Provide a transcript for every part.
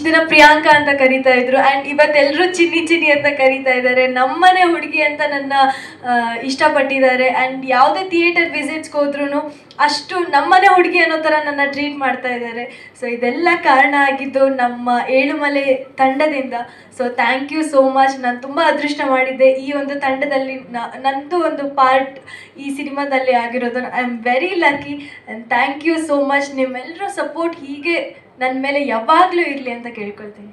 ಇಷ್ಟ ದಿನ ಪ್ರಿಯಾಂಕಾ ಅಂತ ಕರೀತಾ ಇದ್ರು. ಅಂಡ್ ಇವತ್ತೆಲ್ಲರೂ ಚಿನ್ನಿ ಚಿನ್ನಿ ಅಂತ ಕರೀತಾ ಇದ್ದಾರೆ ನಮ್ಮನೆ ಹುಡುಗಿ ಅಂತ ನನ್ನ ಇಷ್ಟಪಟ್ಟಿದ್ದಾರೆ. ಆ್ಯಂಡ್ ಯಾವುದೇ ಥಿಯೇಟರ್ ವಿಸಿಟ್ಸ್ಗೆ ಹೋದ್ರೂ ಅಷ್ಟು ನಮ್ಮನೆ ಹುಡುಗಿ ಅನ್ನೋ ಥರ ನನ್ನ ಟ್ರೀಟ್ ಮಾಡ್ತಾ ಇದ್ದಾರೆ. ಸೊ ಇದೆಲ್ಲ ಕಾರಣ ಆಗಿದ್ದು ನಮ್ಮ ಏಳುಮಲೆ ತಂಡದಿಂದ. So thank you so much ನಾನು ತುಂಬ ಅದೃಷ್ಟ ಮಾಡಿದ್ದೆ. ಈ ಒಂದು ತಂಡದಲ್ಲಿ ನಂದು ಒಂದು ಪಾರ್ಟ್ ಈ ಸಿನಿಮಾದಲ್ಲಿ ಆಗಿರೋದು. I am very lucky and thank you so much ನಿಮ್ಮೆಲ್ಲರೂ support ಹೀಗೆ ನನ್ನ ಮೇಲೆ ಯಾವಾಗಲೂ ಇರಲಿ ಅಂತ ಕೇಳ್ಕೊಳ್ತೀನಿ.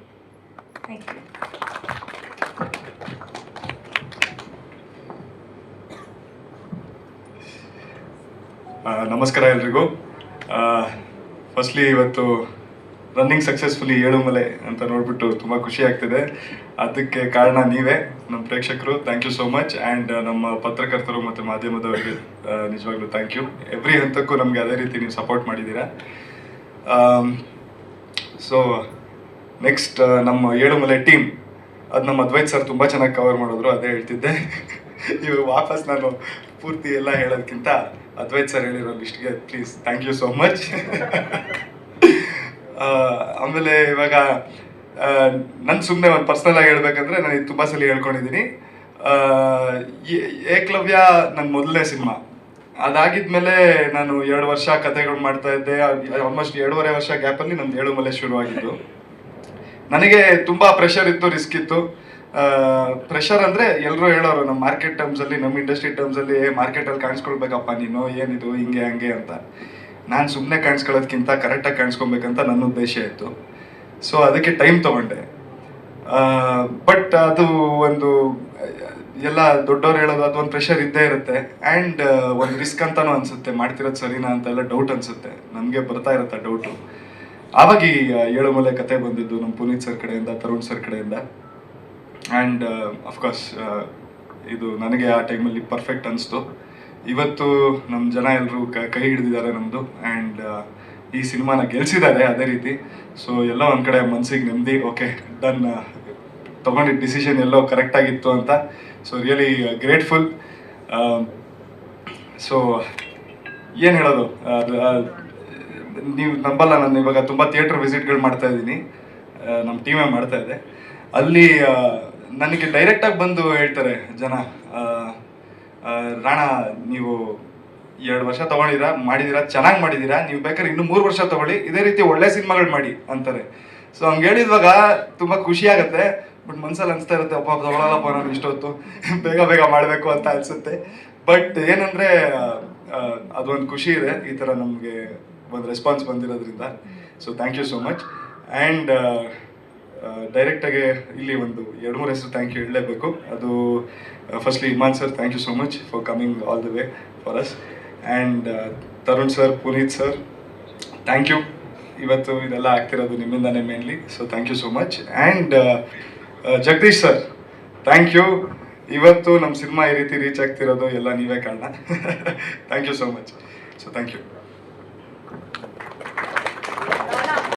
ಥ್ಯಾಂಕ್ ಯು ನಮಸ್ಕಾರ ಎಲ್ರಿಗೂ. ಫಸ್ಟ್ಲಿ ಇವತ್ತು ರನ್ನಿಂಗ್ ಸಕ್ಸಸ್ಫುಲಿ ಏಳು ಮಲೆ ಅಂತ ನೋಡ್ಬಿಟ್ಟು ತುಂಬ ಖುಷಿ ಆಗ್ತಿದೆ. ಅದಕ್ಕೆ ಕಾರಣ ನೀವೇ, ನಮ್ಮ ಪ್ರೇಕ್ಷಕರು. Thank you so much and ನಮ್ಮ ಪತ್ರಕರ್ತರು ಮತ್ತು ಮಾಧ್ಯಮದವರಿಗೆ ನಿಜವಾಗ್ಲೂ ಥ್ಯಾಂಕ್ ಯು ಎವ್ರಿ ಹಂತಕ್ಕೂ ನಮಗೆ ಅದೇ ರೀತಿ ನೀವು ಸಪೋರ್ಟ್ ಮಾಡಿದ್ದೀರಾ. ಸೊ ನೆಕ್ಸ್ಟ್ ನಮ್ಮ ಏಳುಮಲೆ ಟೀಮ್ ಅದು ನಮ್ಮ ಅದ್ವೈತ್ ಸರ್ ತುಂಬ ಚೆನ್ನಾಗಿ ಕವರ್ ಮಾಡಿದ್ರು, ಅದೇ ಹೇಳ್ತಿದ್ದೆ. ಇವಾಗ ವಾಪಸ್ ನಾನು ಪೂರ್ತಿ ಎಲ್ಲ ಹೇಳೋದಕ್ಕಿಂತ ಅದ್ವೈತ್ ಸರ್ ಹೇಳಿರೋ ಲಿಸ್ಟ್ಗೆ please thank you so much ಆಮೇಲೆ ಇವಾಗ ನನ್ನ ಸುಮ್ಮನೆ ಒಂದು ಪರ್ಸ್ನಲ್ ಆಗಿ ಹೇಳ್ಬೇಕಂದ್ರೆ ನಾನು ತುಂಬ ಸಲ ಹೇಳ್ಕೊಂಡಿದ್ದೀನಿ. ಏಕಲವ್ಯ ನನ್ನ ಮೊದಲನೇ ಸಿನಿಮಾ. ಅದಾಗಿದ್ಮೇಲೆ ನಾನು ಎರಡು ವರ್ಷ ಕತೆಗಳು ಮಾಡ್ತಾ ಇದ್ದೆ. ಆಲ್ಮೋಸ್ಟ್ ಎರಡೂವರೆ ವರ್ಷ ಗ್ಯಾಪಲ್ಲಿ ನಂದು ಏಳು ಮಲೆ ಶುರುವಾಗಿದ್ದು. ನನಗೆ ತುಂಬಾ ಪ್ರೆಷರ್ ಇತ್ತು ರಿಸ್ಕ್ ಇತ್ತು. ಪ್ರೆಷರ್ ಅಂದ್ರೆ ಎಲ್ಲರೂ ಹೇಳೋರು, ನಮ್ಮ ಮಾರ್ಕೆಟ್ ಟರ್ಮ್ಸ್ ಅಲ್ಲಿ, ನಮ್ಮ ಇಂಡಸ್ಟ್ರಿ ಟರ್ಮ್ಸ್ ಅಲ್ಲಿ ಮಾರ್ಕೆಟ್ ಅಲ್ಲಿ ಕಾಣಿಸ್ಕೊಳ್ಬೇಕಪ್ಪ ನೀನು, ಏನಿದು, ಹಿಂಗೆ, ಹಂಗೆ ಅಂತ. ನಾನು ಸುಮ್ಮನೆ ಕಾಣಿಸ್ಕೊಳ್ಳೋದಕ್ಕಿಂತ ಕರೆಕ್ಟಾಗಿ ಕಾಣಿಸ್ಕೊಬೇಕಂತ ನನ್ನ ಉದ್ದೇಶ ಇತ್ತು. ಸೊ ಅದಕ್ಕೆ ಟೈಮ್ ತಗೊಂಡೆ. ಬಟ್ ಅದು ಒಂದು ಎಲ್ಲ ದೊಡ್ಡವ್ರು ಹೇಳೋದು ಒಂದು ಪ್ರೆಷರ್ ಇದ್ದೇ ಇರುತ್ತೆ. ಆ್ಯಂಡ್ ಒಂದು ರಿಸ್ಕ್ ಅಂತಲೂ ಅನ್ಸುತ್ತೆ. ಮಾಡ್ತಿರೋದು ಸರಿನಾ ಅಂತೆಲ್ಲ ಡೌಟ್ ಅನ್ಸುತ್ತೆ. ನನಗೆ ಬರ್ತಾ ಇರುತ್ತೆ ಡೌಟು ಆವಾಗ ಈ ಏಳುಮಲೆ ಕತೆ ಬಂದಿದ್ದು ನಮ್ಮ ಪುನೀತ್ ಸರ್ ಕಡೆಯಿಂದ, ತರುಣ್ ಸರ್ ಕಡೆಯಿಂದ. ಆ್ಯಂಡ್ ಅಫ್ಕೋರ್ಸ್ ಇದು ನನಗೆ ಆ ಟೈಮಲ್ಲಿ ಪರ್ಫೆಕ್ಟ್ ಅನಿಸ್ತು. ಇವತ್ತು ನಮ್ಮ ಜನ ಎಲ್ಲರೂ ಕೈ ಹಿಡಿದಿದ್ದಾರೆ ನಮ್ಮದು ಆ್ಯಂಡ್ ಈ ಸಿನಿಮಾನ ಗೆಲ್ಸಿದ್ದಾರೆ ಅದೇ ರೀತಿ. ಸೊ ಎಲ್ಲ ಒಂದು ಕಡೆ ಮನಸ್ಸಿಗೆ ನೆಮ್ಮದಿ ಓಕೆ ಡನ್ ತೊಗೊಂಡಿದ್ದ ಡಿಸಿಷನ್ ಎಲ್ಲೋ ಕರೆಕ್ಟಾಗಿತ್ತು ಅಂತ. ಸೊ ರಿಯಲಿ ಗ್ರೇಟ್ಫುಲ್ ಸೊ ಏನು ಹೇಳೋದು? ನೀವು ನಂಬಲ್ಲ ನಾನು, ಇವಾಗ ತುಂಬ ಥಿಯೇಟ್ರ್ ವಿಸಿಟ್ಗಳು ಮಾಡ್ತಾ ಇದ್ದೀನಿ. ನಮ್ಮ ಟೀಮೇ ಮಾಡ್ತಾ ಇದೆ. ಅಲ್ಲಿ ನನಗೆ ಡೈರೆಕ್ಟಾಗಿ ಬಂದು ಹೇಳ್ತಾರೆ, ಜನ ರಾಣ, ನೀವು ಎರಡು ವರ್ಷ ತಗೊಂಡಿದ್ದೀರಾ, ಮಾಡಿದ್ದೀರಾ, ಚೆನ್ನಾಗಿ ಮಾಡಿದ್ದೀರಾ, ನೀವು ಬೇಕಾದ್ರೆ ಇನ್ನು ಮೂರು ವರ್ಷ ತಗೊಳ್ಳಿ, ಇದೇ ರೀತಿ ಒಳ್ಳೆ ಸಿನಿಮಾಗಳು ಮಾಡಿ, ಅಂತಾರೆ. ಸೊ ಹಂಗೆ ಹೇಳಿದ್ವಾಗ ತುಂಬ ಖುಷಿ ಆಗುತ್ತೆ. ಬಟ್ ಮನ್ಸಲ್ಲಿ ಅನಿಸ್ತಾ ಇರುತ್ತೆ ಅಪ್ಪ ತಗೊಳ್ಳಲ್ಲಪ್ಪ ನಾನು ಇಷ್ಟೊತ್ತು ಬೇಗ ಬೇಗ ಮಾಡಬೇಕು ಅಂತ ಅನಿಸುತ್ತೆ. ಬಟ್ ಏನಂದರೆ ಅದೊಂದು ಖುಷಿ ಇದೆ, ಈ ಥರ ನಮಗೆ ಒಂದು ರೆಸ್ಪಾನ್ಸ್ ಬಂದಿರೋದ್ರಿಂದ. So thank you so much and ಡೈರೆಕ್ಟಾಗಿ ಇಲ್ಲಿ ಒಂದು ಎರಡು, ಮೂರು ಹೆಸರು ಥ್ಯಾಂಕ್ ಯು ಹೇಳಲೇಬೇಕು. ಅದು firstly Iman sir thank you so much for coming all the way for us and Tarun sir Puneeth sir thank you ಇವತ್ತು ಇದೆಲ್ಲ ಆಗ್ತಿರೋದು ನಿಮ್ಮಿಂದಾನೇ mainly so thank you so much and Jagadish sir thank you ಇವತ್ತು ನಮ್ಮ cinema ಈ ರೀತಿ reach ಆಗ್ತಿರೋದು ಎಲ್ಲ ನೀವೇ ಕಾರಣ. Thank you so much so thank you